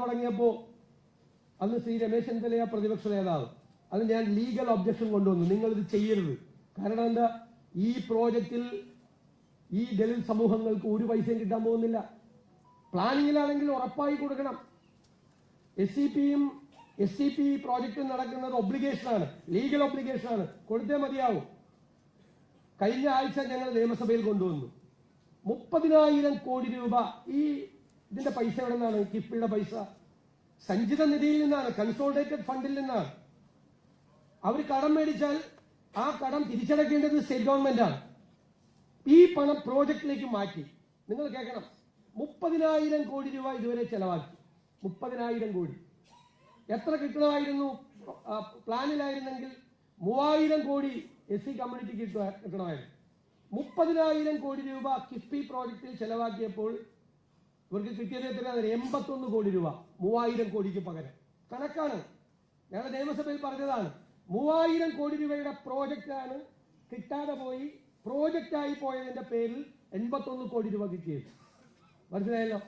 തുടങ്ങിയപ്പോ അന്ന് ശ്രീ രമേശ് ചെന്നിത്തലയ പ്രതിപക്ഷ നേതാവ്. അത് ഞാൻ ലീഗൽ ഒബ്ജക്ഷൻ കൊണ്ടുവന്നു. നിങ്ങൾ ഇത് ചെയ്യരുത്. കാരണം എന്താ? ഈ പ്രോജക്റ്റിൽ ഈ ദളിത് സമൂഹങ്ങൾക്ക് ഒരു പൈസയും കിട്ടാൻ പോകുന്നില്ല. പ്ലാനിങ്ങിലാണെങ്കിൽ ഉറപ്പായി കൊടുക്കണം. എസ് സി പിയും എസ് സി പി പ്രോജക്റ്റും നടക്കുന്നത് ഒബ്ലിഗേഷനാണ് ലീഗൽ ഒബ്ലിഗേഷനാണ് കൊടുത്തേ മതിയാവും. കഴിഞ്ഞ ആഴ്ച ഞങ്ങൾ നിയമസഭയിൽ കൊണ്ടുവന്നു. മുപ്പതിനായിരം കോടി രൂപ ഈ ഇതിന്റെ പൈസ എവിടെ നിന്നാണ്? കിഫ്ബിയുടെ പൈസ. സഞ്ചിത നിധിയിൽ നിന്നാണ് കൺസോൾട്ടേറ്റഡ് ഫണ്ടിൽ നിന്നാണ്. അവർ കടം മേടിച്ചാൽ ആ കടം തിരിച്ചടക്കേണ്ടത് സ്റ്റേറ്റ് ഗവൺമെന്റ് ആണ്. ഈ പണം പ്രോജക്റ്റിലേക്ക് മാറ്റി. നിങ്ങൾ കേൾക്കണം. മുപ്പതിനായിരം കോടി രൂപ ഇതുവരെ ചെലവാക്കി. മുപ്പതിനായിരം കോടി. എത്ര കിട്ടണമായിരുന്നു? പ്ലാനിലായിരുന്നെങ്കിൽ മൂവായിരം കോടി എസ് സി കമ്മ്യൂണിറ്റിക്ക് കിട്ടണമായിരുന്നു. മുപ്പതിനായിരം കോടി രൂപ കിഫ്ബി പ്രോജക്റ്റിൽ ചെലവാക്കിയപ്പോൾ ഇവർക്ക് കിട്ടിയത് എത്രയാണ്? എൺപത്തൊന്ന് കോടി രൂപ. മൂവായിരം കോടിക്ക് പകരം. കണക്കാണ്. ഞങ്ങൾ നിയമസഭയിൽ പറഞ്ഞതാണ്. മൂവായിരം കോടി രൂപയുടെ പ്രോജക്റ്റാണ് കിട്ടാതെ പോയി പ്രോജക്റ്റായി പോയതിന്റെ പേരിൽ എൺപത്തൊന്ന് കോടി രൂപ കിട്ടിയത്. മനസ്സിലായല്ലോ?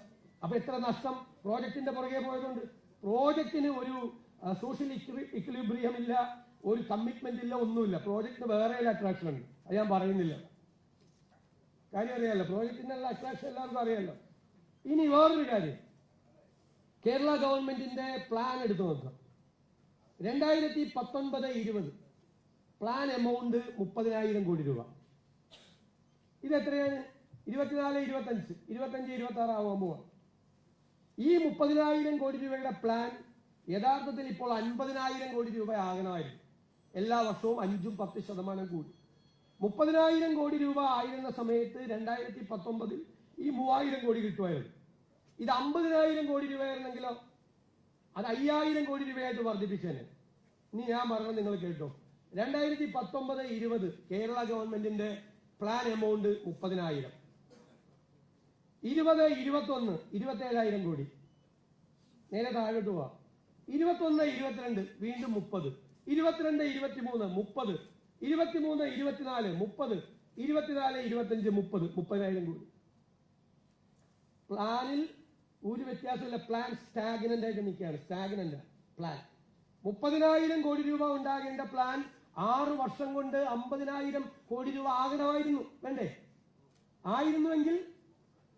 അപ്പൊ എത്ര നഷ്ടം? പ്രോജക്റ്റിന്റെ പുറകെ പോയതുകൊണ്ട് പ്രോജക്റ്റിന് ഒരു സോഷ്യൽ ഇക്വിലിബ്രിയം ഇല്ല ഒരു കമ്മിറ്റ്മെന്റ് ഇല്ല ഒന്നുമില്ല. പ്രോജക്റ്റിന് വേറെ അട്രാക്ഷൻ ഉണ്ട്. അത് ഞാൻ പറയുന്നില്ല. കാര്യം അറിയാമല്ലോ പ്രോജക്റ്റിനുള്ള അട്രാക്ഷൻ എല്ലാവർക്കും അറിയാലോ? ഇനി വേറൊരു കാര്യം. കേരള ഗവൺമെന്റിന്റെ പ്ലാൻ എടുത്തു നോക്കാം. രണ്ടായിരത്തി പത്തൊൻപത് ഇരുപത് പ്ലാൻ എമൗണ്ട് മുപ്പതിനായിരം കോടി രൂപ. ഇത് എത്രയാണ്? ഇരുപത്തിനാല് ഇരുപത്തഞ്ച് ഇരുപത്തഞ്ച് ഇരുപത്തി ആറ് ആവുമ്പോൾ ഈ മുപ്പതിനായിരം കോടി രൂപയുടെ പ്ലാൻ യഥാർത്ഥത്തിൽ ഇപ്പോൾ അൻപതിനായിരം കോടി രൂപ ആകണമായിരുന്നു എല്ലാ വർഷവും അഞ്ചും പത്ത് ശതമാനം കൂടി. മുപ്പതിനായിരം കോടി രൂപ ആയിരുന്ന സമയത്ത് രണ്ടായിരത്തി പത്തൊമ്പതിൽ ഈ മൂവായിരം കോടി കിട്ടുമായിരുന്നു. ഇത് അമ്പതിനായിരം കോടി രൂപയായിരുന്നെങ്കിലോ? അത് അയ്യായിരം കോടി രൂപയായിട്ട് വർദ്ധിപ്പിച്ചേനെ. ഇനി ഞാൻ പറഞ്ഞത് നിങ്ങൾ കേട്ടോ. രണ്ടായിരത്തി പത്തൊമ്പത് ഇരുപത് കേരള ഗവൺമെന്റിന്റെ പ്ലാൻ എമൗണ്ട് മുപ്പതിനായിരം. ഇരുപത് ഇരുപത്തൊന്ന് ഇരുപത്തേഴായിരം കോടി. നേരെ താഴോട്ട് പോവാ. ഇരുപത്തൊന്ന് ഇരുപത്തിരണ്ട് വീണ്ടും മുപ്പത്. ഇരുപത്തിരണ്ട് ഇരുപത്തിമൂന്ന് മുപ്പത്. ഇരുപത്തിമൂന്ന് ഇരുപത്തിനാല് മുപ്പത്. ഇരുപത്തിനാല് ഇരുപത്തഞ്ച് മുപ്പത്. മുപ്പതിനായിരം കോടി. പ്ലാനിൽ ഒരു വ്യത്യാസമില്ല. പ്ലാൻ സ്റ്റാഗ്നന്റ് ആയിട്ട് നിൽക്കുകയാണ്. Stagnant plan. മുപ്പതിനായിരം കോടി രൂപ ഉണ്ടാകേണ്ട പ്ലാൻ ആറ് വർഷം കൊണ്ട് അമ്പതിനായിരം കോടി രൂപ ആകണമായിരുന്നു. വേണ്ടേ? ആയിരുന്നുവെങ്കിൽ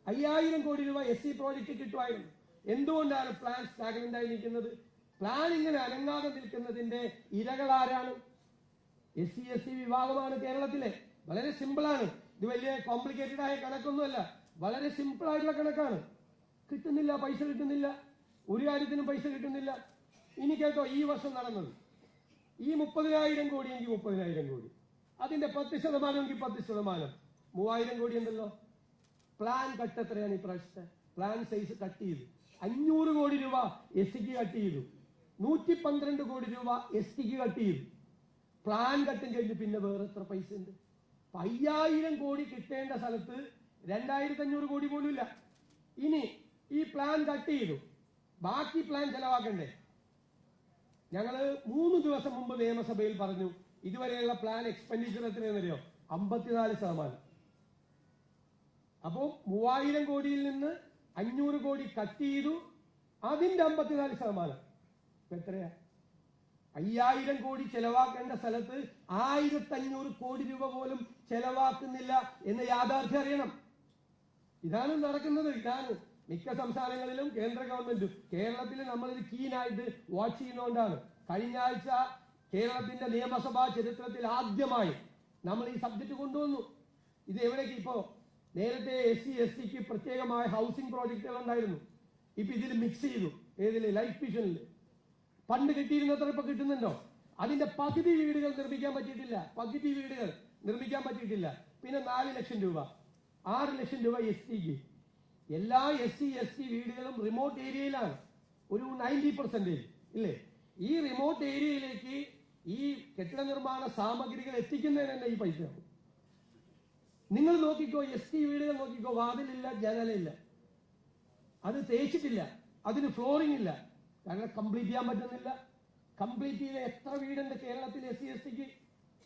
അയ്യായിരം കോടി രൂപ എസ് സി പ്രോജക്റ്റ് കിട്ടുമായിരുന്നു. എന്തുകൊണ്ടാണ് പ്ലാൻ സ്റ്റാഗ്നന്റ് ആയി നിൽക്കുന്നത്? പ്ലാൻ ഇങ്ങനെ അനങ്ങാതെ നിൽക്കുന്നതിന്റെ ഇരകളാരാണ്? എസ് സി എസ് സി വിഭാഗമാണ് കേരളത്തിലെ. വളരെ സിമ്പിളാണ് ഇത് വലിയ കോംപ്ലിക്കേറ്റഡ് ആയ കണക്കൊന്നുമല്ല. വളരെ സിമ്പിൾ ആയിട്ടുള്ള കണക്കാണ്. കിട്ടുന്നില്ല പൈസ കിട്ടുന്നില്ല ഒരു കാര്യത്തിനും പൈസ കിട്ടുന്നില്ല. ഇനി കേട്ടോ ഈ വർഷം നടന്നത്. ഈ മുപ്പതിനായിരം കോടി എങ്കിൽ മുപ്പതിനായിരം കോടി. അതിന്റെ പത്ത് ശതമാനം എങ്കിൽ പത്ത് ശതമാനം. മൂവായിരം കോടി ഉണ്ടല്ലോ. പ്ലാൻ കട്ട് എത്രയാണ് ഈ പ്രാവശ്യത്തെ? പ്ലാൻ സൈസ് കട്ട് ചെയ്തു. അഞ്ഞൂറ് കോടി രൂപ എസ് സിക്ക് കട്ട് ചെയ്തു. നൂറ്റി പന്ത്രണ്ട് കോടി രൂപ എസ് ടിക്ക് കട്ട് ചെയ്തു. പ്ലാൻ കട്ടും കഴിഞ്ഞ് പിന്നെ വേറെ എത്ര പൈസ ഉണ്ട്? അയ്യായിരം കോടി കിട്ടേണ്ട സ്ഥലത്ത് രണ്ടായിരത്തി അഞ്ഞൂറ് കോടി പോലും ഇല്ല ഇനി ഈ പ്ലാൻ കട്ട് ചെയ്തു. ബാക്കി പ്ലാൻ ചെലവാക്കണ്ടേ? ഞങ്ങൾ മൂന്ന് ദിവസം മുമ്പ് നിയമസഭയിൽ പറഞ്ഞു ഇതുവരെയുള്ള പ്ലാൻ എക്സ്പെൻഡിച്ചർ എത്രയെന്നറിയോ അമ്പത്തിനാല് ശതമാനം. അപ്പോ മൂവായിരം കോടിയിൽ നിന്ന് അഞ്ഞൂറ് കോടി കട്ട് ചെയ്തു. അതിന്റെ അമ്പത്തിനാല് ശതമാനം. എത്രയാ? അയ്യായിരം കോടി ചെലവാക്കേണ്ട സ്ഥലത്ത് ആയിരത്തി അഞ്ഞൂറ് കോടി രൂപ പോലും ചെലവാക്കുന്നില്ല എന്ന് യാഥാർത്ഥ്യം അറിയണം. ഇതാണ് നടക്കുന്നത് ഇതാണ് മിക്ക സംസ്ഥാനങ്ങളിലും കേന്ദ്ര ഗവൺമെന്റും. കേരളത്തിൽ നമ്മൾ ഇത് കീനായിട്ട് വാച്ച് ചെയ്യുന്നതുകൊണ്ടാണ് കഴിഞ്ഞ ആഴ്ച കേരളത്തിന്റെ നിയമസഭാ ചരിത്രത്തിൽ ആദ്യമായി നമ്മൾ ഈ സബ്ജക്ട് കൊണ്ടുവന്നു. ഇത് എവിടേക്ക് ഇപ്പോ? നേരത്തെ എസ് സി എസ് ടിക്ക് പ്രത്യേകമായ ഹൗസിംഗ് പ്രോജക്റ്റുകൾ ഉണ്ടായിരുന്നു. ഇപ്പൊ ഇതിൽ മിക്സ് ചെയ്തു. ഏതിൽ? ലൈഫ് മിഷനിൽ പണ്ട് കിട്ടിയിരുന്നത്ര ഇപ്പൊ കിട്ടുന്നുണ്ടോ? അതിന്റെ പകുതി വീടുകൾ നിർമ്മിക്കാൻ പറ്റിയിട്ടില്ല. പകുതി വീടുകൾ നിർമ്മിക്കാൻ പറ്റിയിട്ടില്ല. പിന്നെ നാല് ലക്ഷം രൂപ. ആറ് ലക്ഷം രൂപ എസ് ടിക്ക് എല്ലാ എസ് സി എസ് ടി വീടുകളും റിമോട്ട് ഏരിയയിലാണ് ഒരു നയന്റി പെർസെന്റേജ് ഇല്ലേ? ഈ റിമോട്ട് ഏരിയയിലേക്ക് ഈ കെട്ടിട നിർമ്മാണ സാമഗ്രികൾ എത്തിക്കുന്നതിന് തന്നെ ഈ പൈസ നിങ്ങൾ നോക്കിക്കോ എസ് ടി വീടുകൾ നോക്കിക്കോ വാതിലില്ല ജനലില്ല. അത് തേച്ചിട്ടില്ല. അതിന് ഫ്ലോറിംഗ് ഇല്ല. കാരണം കംപ്ലീറ്റ് ചെയ്യാൻ പറ്റുന്നില്ല. കംപ്ലീറ്റ് ചെയ്ത എത്ര വീടുണ്ട് കേരളത്തിൽ എസ് സി എസ് ടിക്ക്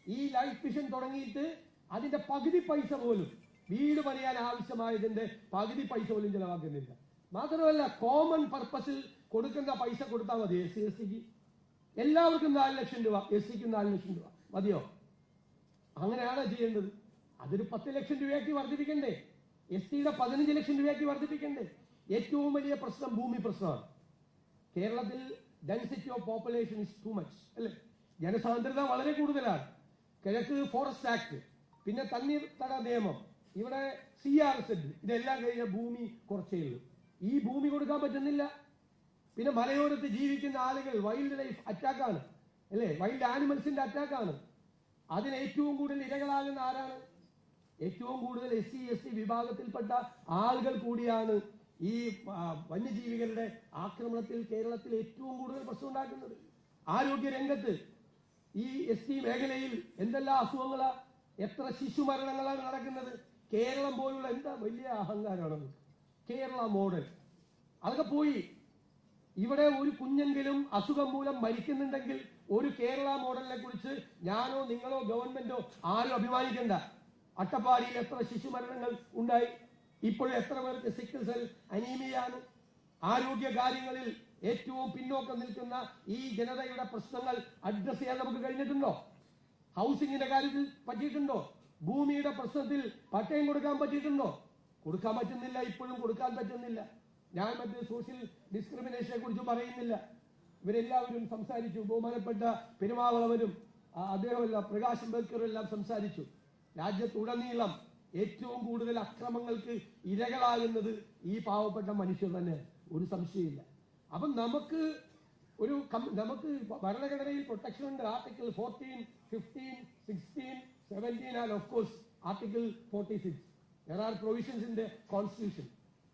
ഈ ലൈഫ് മിഷൻ തുടങ്ങിയിട്ട് അതിന്റെ പകുതി പൈസ പോലും വീട് പണിയാൻ ആവശ്യമായതിന്റെ പകുതി പൈസ പോലും ചെലവാക്കുന്നില്ല. മാത്രമല്ല കോമൺ പർപ്പസിൽ കൊടുക്കുന്ന പൈസ കൊടുത്താൽ മതി എസ് സി എസ് സിക്ക് എല്ലാവർക്കും നാല് ലക്ഷം രൂപ എസ് സിക്കും നാല് ലക്ഷം രൂപ. മതിയോ? അങ്ങനെയാണ് ചെയ്യേണ്ടത്? അതൊരു പത്ത് ലക്ഷം രൂപയാക്കി വർദ്ധിപ്പിക്കണ്ടേ? എസ് സിയുടെ പതിനഞ്ച് ലക്ഷം രൂപയാക്കി വർദ്ധിപ്പിക്കണ്ടേ? ഏറ്റവും വലിയ പ്രശ്നം ഭൂമി പ്രശ്നമാണ്. കേരളത്തിൽ density of population is too much അല്ലേ? ജനസാന്ദ്രത വളരെ കൂടുതലാണ്. കിഴക്ക് ഫോറസ്റ്റ് ആക്ട് പിന്നെ തണ്ണീർത്തട നിയമം. ഇവിടെ സി ആർ സെഡ് ഇതെല്ലാം കഴിഞ്ഞ ഭൂമി കുറച്ചേ ഉള്ളൂ ഈ ഭൂമി കൊടുക്കാൻ പറ്റുന്നില്ല. പിന്നെ മലയോരത്ത് ജീവിക്കുന്ന ആളുകൾ വൈൽഡ് ലൈഫ് അറ്റാക്ക് ആണ്. അല്ലേ? വൈൽഡ് ആനിമൽസിന്റെ അറ്റാക്ക് ആണ്. അതിന് ഏറ്റവും കൂടുതൽ ഇരകളാകുന്ന ആരാണ്? ഏറ്റവും കൂടുതൽ എസ് സി എസ് ടി വിഭാഗത്തിൽപ്പെട്ട ആളുകൾ കൂടിയാണ് ഈ വന്യജീവികളുടെ ആക്രമണത്തിൽ കേരളത്തിൽ ഏറ്റവും കൂടുതൽ പ്രശ്നം ഉണ്ടാക്കുന്നത്. ആരോഗ്യ രംഗത്ത് ഈ എസ് ടി മേഖലയിൽ എന്തെല്ലാം അസുഖങ്ങളാണ് എത്ര ശിശു മരണങ്ങളാണ് നടക്കുന്നത്? കേരളം പോലുള്ള എന്താ വലിയ അഹങ്കാരമാണ്. കേരള മോഡൽ. അതൊക്കെ പോയി. ഇവിടെ ഒരു കുഞ്ഞെങ്കിലും അസുഖം മൂലം മരിക്കുന്നുണ്ടെങ്കിൽ ഒരു കേരള മോഡലിനെ കുറിച്ച് ഞാനോ നിങ്ങളോ ഗവൺമെന്റോ ആരും അഭിമാനിക്കണ്ട. അട്ടപ്പാടിയിൽ എത്ര ശിശു മരണങ്ങൾ ഉണ്ടായി? ഇപ്പോഴും എത്ര പേർക്ക് സിക്കിൾ സെൽ അനീമിയാണ് ആരോഗ്യ കാര്യങ്ങളിൽ ഏറ്റവും പിന്നോക്കം നിൽക്കുന്ന ഈ ജനതയുടെ പ്രശ്നങ്ങൾ അഡ്രസ് ചെയ്യാൻ നമുക്ക് കഴിഞ്ഞിട്ടുണ്ടോ? ഹൗസിംഗിന്റെ കാര്യത്തിൽ പറ്റിയിട്ടുണ്ടോ? ഭൂമിയുടെ പ്രശ്നത്തിൽ പട്ടയം കൊടുക്കാൻ പറ്റിയിട്ടുണ്ടോ? കൊടുക്കാൻ പറ്റുന്നില്ല ഇപ്പോഴും കൊടുക്കാൻ പറ്റുന്നില്ല. ഞാൻ മറ്റേ സോഷ്യൽ ഡിസ്ക്രിമിനേഷനെ കുറിച്ച് പറയുന്നില്ല. ഇവരെല്ലാവരും സംസാരിച്ചു ബഹുമാനപ്പെട്ട പെരുമാവളവരും അദ്ദേഹമെല്ലാം പ്രകാശ് അംബേദ്കറും എല്ലാം സംസാരിച്ചു. രാജ്യത്തുടനീളം ഏറ്റവും കൂടുതൽ അക്രമങ്ങൾക്ക് ഇരകളാകുന്നത് ഈ പാവപ്പെട്ട മനുഷ്യർ തന്നെ. ഒരു സംശയമില്ല അപ്പം നമുക്ക് ഒരു നമുക്ക് ഭരണഘടനയിൽ പ്രൊട്ടക്ഷൻ ഉണ്ട്. Article fourteen fifteen sixteen seventeen and of course article forty six there are provisions in the constitution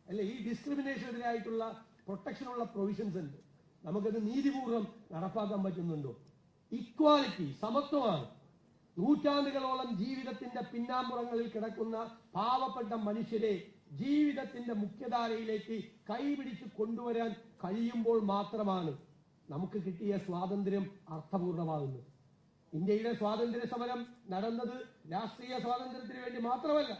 അല്ലെ ഈ ഡിസ്ക്രിമിനേഷനെതിരായിട്ടുള്ള പ്രൊട്ടക്ഷൻ ഉള്ള പ്രൊവിഷൻസ് ഉണ്ട്. നമുക്കത് നീതിപൂർവം നടപ്പാക്കാൻ പറ്റുന്നുണ്ടോ? ഇക്വാലിറ്റി സമത്വമാണ്. നൂറ്റാണ്ടുകളോളം ജീവിതത്തിന്റെ പിന്നാമ്പുറങ്ങളിൽ കിടക്കുന്ന പാവപ്പെട്ട മനുഷ്യരെ ജീവിതത്തിന്റെ മുഖ്യധാരയിലേക്ക് കൈപിടിച്ച് കൊണ്ടുവരാൻ കഴിയുമ്പോൾ മാത്രമാണ് നമുക്ക് കിട്ടിയ സ്വാതന്ത്ര്യം അർത്ഥപൂർണമാകുന്നത്. ഇന്ത്യയുടെ സ്വാതന്ത്ര്യ സമരം നടന്നത് രാഷ്ട്രീയ സ്വാതന്ത്ര്യത്തിന് വേണ്ടി മാത്രമല്ല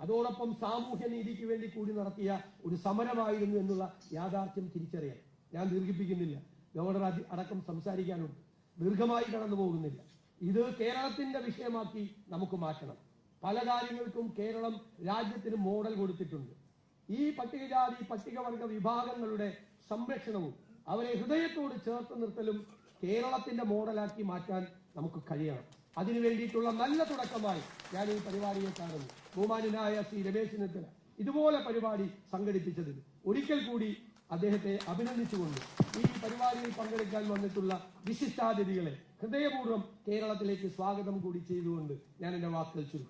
അതോടൊപ്പം സാമൂഹ്യ നീതിക്ക് വേണ്ടി കൂടി നടത്തിയ ഒരു സമരമായിരുന്നു എന്നുള്ള യാഥാർത്ഥ്യം തിരിച്ചറിയാൻ. ഞാൻ ദീർഘിപ്പിക്കുന്നില്ല. ഗവർണർ അടക്കം സംസാരിക്കാനുണ്ട്. ദീർഘമായി കടന്നു പോകുന്നില്ല. ഇത് കേരളത്തിന്റെ വിഷയമാക്കി നമുക്ക് മാറ്റണം. പല കാര്യങ്ങൾക്കും കേരളം രാജ്യത്തിന് മോഡൽ കൊടുത്തിട്ടുണ്ട്. ഈ പട്ടികജാതി പട്ടികവർഗ വിഭാഗങ്ങളുടെ സംരക്ഷണവും അവരെ ഹൃദയത്തോട് ചേർത്ത് നിർത്തലും കേരളത്തിന്റെ മോഡലാക്കി മാറ്റാൻ നമുക്ക് കഴിയണം. അതിനു വേണ്ടിയിട്ടുള്ള നല്ല തുടക്കമായി ഞാൻ ഈ പരിപാടിയെ കാണുന്നു. ബഹുമാനായ ശ്രീ രമേശ് ചെന്നിത്തല ഇതുപോലെ പരിപാടി സംഘടിപ്പിച്ചതിന് ഒരിക്കൽ കൂടി അദ്ദേഹത്തെ അഭിനന്ദിച്ചുകൊണ്ട് ഈ പരിപാടിയിൽ പങ്കെടുക്കാൻ വന്നിട്ടുള്ള വിശിഷ്ടാതിഥികളെ ഹൃദയപൂർവം കേരളത്തിലേക്ക് സ്വാഗതം കൂടി ചെയ്തുകൊണ്ട് ഞാൻ എന്റെ വാക്കുകൾ ചുരുക്കും